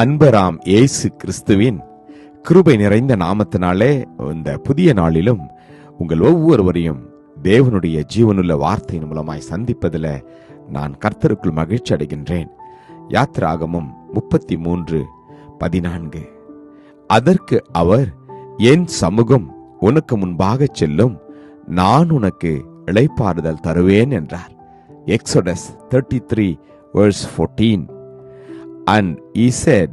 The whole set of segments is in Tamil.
அன்பராம் இயேசு கிறிஸ்துவின் கிருபை நிறைந்த நாமத்தினாலே இந்த புதிய நாளிலும் உங்கள் ஒவ்வொருவரையும் தேவனுடைய ஜீவனுள்ள வார்த்தையின் மூலமாய் சந்திப்பதில் நான் கர்த்தருக்குள் மகிழ்ச்சி அடைகின்றேன். யாத்ராகமும் முப்பத்தி மூன்று பதினான்கு. அதற்கு அவர் என் சமூகம் உனக்கு முன்பாக செல்லும் நான் உனக்கு இழைப்பாறுதல் தருவேன் என்றார். Exodus thirty three verse fourteen And he said,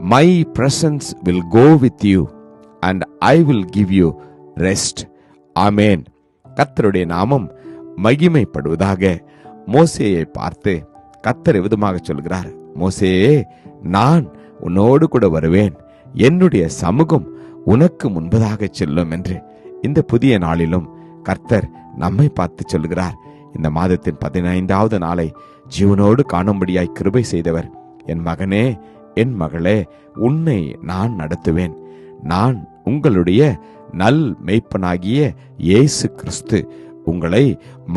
My presence will go with you, and I will give you rest. ஆமேன் கர்த்தருடைய நாமம் மகிமைப்படுவதாக மோசேயை பார்த்து கர்த்தர் விதமாக சொல்கிறார்? மோசேயே நான் உன்னோடு கூட வருவேன். என்னுடைய சமூகம் உனக்கு முன்பதாக செல்லும் என்று இந்த புதிய நாளிலும் கர்த்தர் நம்மை பார்த்து சொல்கிறார். இந்த மாதத்தின் பதினைந்தாவது நாளை ஜீவனோடு காணும்படியாய் கிருபை செய்தவர் என் மகனே என் மகளே உன்னை நான் நடத்துவேன். நான் உங்களுடைய நல் மெய்ப்பனாகிய இயேசு கிறிஸ்து உங்களை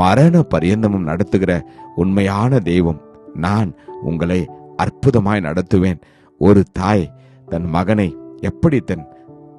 மரண பரியந்தமும் நடத்துகிற உண்மையான தெய்வம். நான் உங்களை அற்புதமாய் நடத்துவேன். ஒரு தாய் தன் மகனை எப்படி தன்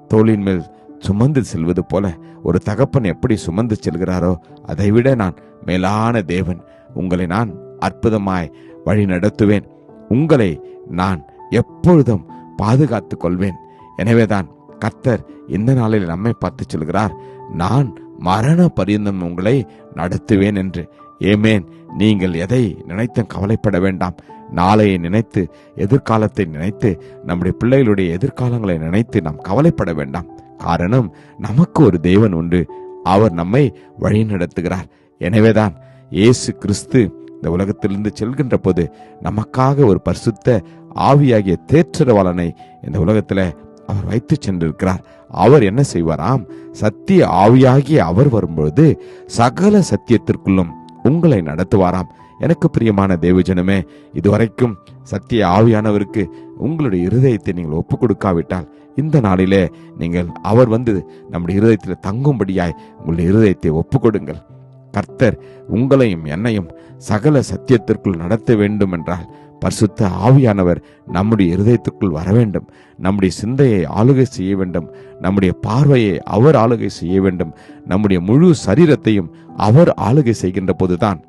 தோளின் மேல் சுமந்து செல்வது போல ஒரு தகப்பன் எப்படி சுமந்து செல்கிறாரோ அதைவிட நான் மேலான தேவன். உங்களை நான் அற்புதமாய் வழி நடத்துவேன் உங்களை நான் எப்பொழுதும் பாதுகாத்துக் கொள்வேன் எனவேதான் கத்தர் இந்த நாளில் நம்மை பார்த்து சொல்கிறார் நான் மரண பரியந்தம் உங்களை நடத்துவேன் என்று. ஏமேன் நீங்கள் எதை நினைத்தும் கவலைப்பட வேண்டாம். நாளையை நினைத்து எதிர்காலத்தை நினைத்து நம்முடைய பிள்ளைகளுடைய எதிர்காலங்களை நினைத்து நாம் கவலைப்பட வேண்டாம். காரணம் நமக்கு ஒரு தேவன் உண்டு. அவர் நம்மை வழி நடத்துகிறார் எனவேதான் இயேசு கிறிஸ்து இந்த உலகத்திலிருந்து செல்கின்ற போது நமக்காக ஒரு பரிசுத்த ஆவியாகிய தேற்றரவாளனை இந்த உலகத்தில் அவர் வைத்து சென்றிருக்கிறார். அவர் என்ன செய்வாராம்? சத்திய ஆவியாகிய அவர் வரும்பொழுது சகல சத்தியத்திற்குள்ளும் உங்களை நடத்துவாராம். எனக்கு பிரியமான தேவஜனமே இதுவரைக்கும் சத்திய ஆவியானவருக்கு உங்களுடைய இருதயத்தை நீங்கள் ஒப்பு கொடுக்காவிட்டால் இந்த நாளிலே நீங்கள் அவர் வந்து நம்முடைய இருதயத்தில் தங்கும்படியாய் உங்களுடைய இருதயத்தை ஒப்பு கொடுங்கள். கர்த்தர் உங்களையும் என்னையும் சகல சத்தியத்திற்குள் நடத்த வேண்டும் என்றால் பரிசுத்த ஆவியானவர் நம்முடைய இருதயத்துக்குள் வர வேண்டும். நம்முடைய சிந்தையை ஆளுகை செய்ய வேண்டும். நம்முடைய பார்வையை அவர் ஆளுகை செய்ய வேண்டும். நம்முடைய முழு சரீரத்தையும் அவர் ஆளுகை செய்கின்ற போதுதான்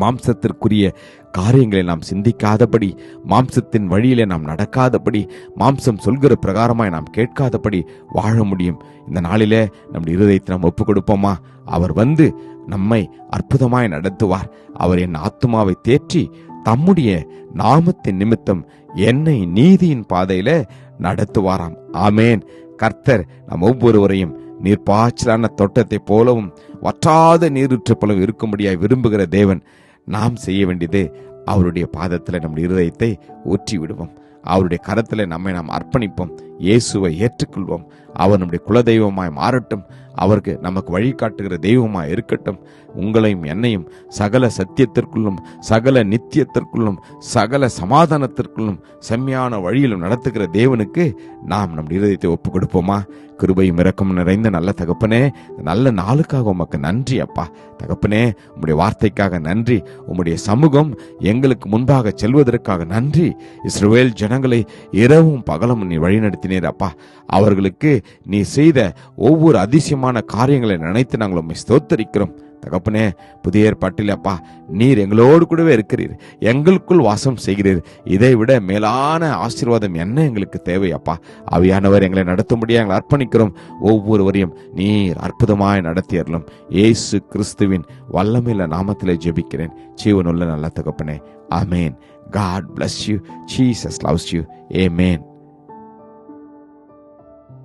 மாம்சத்திற்குரிய காரியங்களை நாம் சிந்திக்காதபடி மாம்சத்தின் வழியிலே நாம் நடக்காதபடி மாம்சம் சொல்கிற பிரகாரமாய் நாம் கேட்காதபடி வாழ முடியும். இந்த நாளிலே நம்முடைய இருதயத்தை நாம் ஒப்பு கொடுப்போமா அவர் வந்து நம்மை அற்புதமாய் நடத்துவார். அவர் என் ஆத்துமாவை தேற்றி தம்முடைய நாமத்தின் நிமித்தம் என்னை நீதியின் பாதையில நடத்துவாராம். ஆமேன். கர்த்தர் நம் ஒவ்வொருவரையும் நீர் பாய்ச்சலான தோட்டத்தை போலவும் வற்றாத நீரூற்று போலவும் இருக்கும்படியாய் விரும்புகிற தேவன் நாம் செய்ய வேண்டியது அவருடைய பாதத்தில் நம்முடைய இருதயத்தை ஊற்றி விடுவோம் அவருடைய கரத்தில் நம்மை நாம் அர்ப்பணிப்போம். இயேசுவை ஏற்றுக்கொள்வோம். அவர் நம்முடைய குலதெய்வமாய் மாறட்டும். அவருக்கு நமக்கு வழிகாட்டுகிற தெய்வமாய் இருக்கட்டும். உங்களையும் என்னையும் சகல சத்தியத்திற்குள்ளும் சகல நித்தியத்திற்குள்ளும் சகல சமாதானத்திற்குள்ளும் செம்மையான வழியிலும் நடத்துகிற தேவனுக்கு நாம் நம் இருதயத்தை ஒப்பு கொடுப்போமா கிருபையும் இறக்கம் நிறைந்த நல்ல தகப்பனே நல்ல நாளுக்காக உமக்கு நன்றி அப்பா. தகப்பனே உம்முடைய வார்த்தைக்காக நன்றி. உம்முடைய சமூகம் எங்களுக்கு முன்பாக செல்வதற்காக நன்றி. இஸ்ரவேல் ஜனங்களை இரவும் பகலும் நீ வழிநடத்தினீர் அப்பா. அவர்களுக்கு நீ செய்த ஒவ்வொரு அதிசயமான காரியங்களை நினைத்து நாங்கள் உண்மை ஸ்தோத்தரிக்கிறோம். தகப்பனே புதிய ஏற்பாட்டில் அப்பா நீர் எங்களோடு கூடவே இருக்கிறீர். எங்களுக்குள் வாசம் செய்கிறீர். இதை விட மேலான ஆசீர்வாதம் என்ன எங்களுக்கு தேவை அப்பா? அவையானவர் எங்களை நடத்தும்படியாக எங்களை அர்ப்பணிக்கிறோம். ஒவ்வொருவரையும் நீர் அற்புதமாய் நடத்தியறலும் இயேசு கிறிஸ்துவின் வல்லமையில நாமத்திலே ஜெபிக்கிறேன். ஜீவனுள்ள நல்ல தகப்பனே அமேன் God bless you Jesus loves you a man